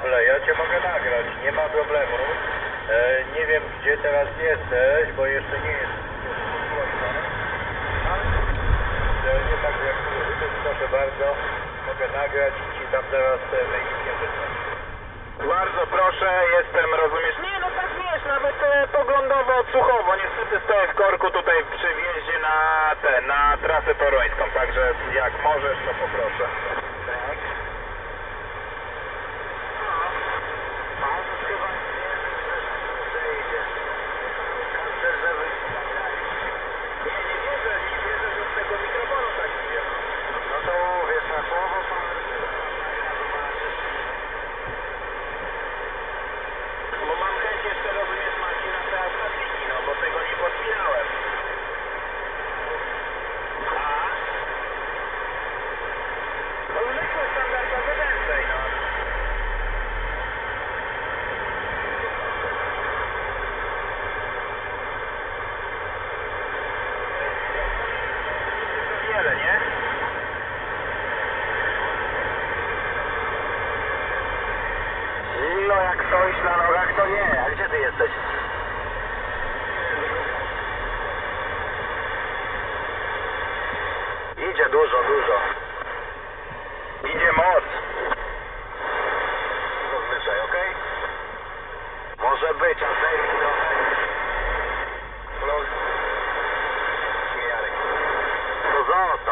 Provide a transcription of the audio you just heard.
cię mogę nagrać, nie ma problemu. E, nie wiem gdzie teraz jesteś, bo jeszcze nie jest nie tak jak proszę bardzo, mogę nagrać i ci tam teraz e, wysłać. Bardzo proszę, jestem, rozumiesz? Nie, no tak wiesz, nawet e, poglądowo, odsłuchowo. Niestety stoję w korku tutaj przy wjeździe na tę, na trasę toruńską, także jak możesz, to poproszę. Tak. Nie, nie wierzę, nie wierzę, że z tego mikrofonu tak idzie. No to wiesz, na słowo pan... Bo mam chęć jeszcze, rozumiesz, Marcin, na te automatiki, no bo tego nie podpinałem. A? No zwykłe standardowe więcej, no. Wiele, nie? No jak stoisz na nogach, to nie. A gdzie ty jesteś? Idzie dużo, dużo. Idzie moc. Zazwyczaj, okej? Może być, a zejmij trochę. No. Śmijarek. No zostaw.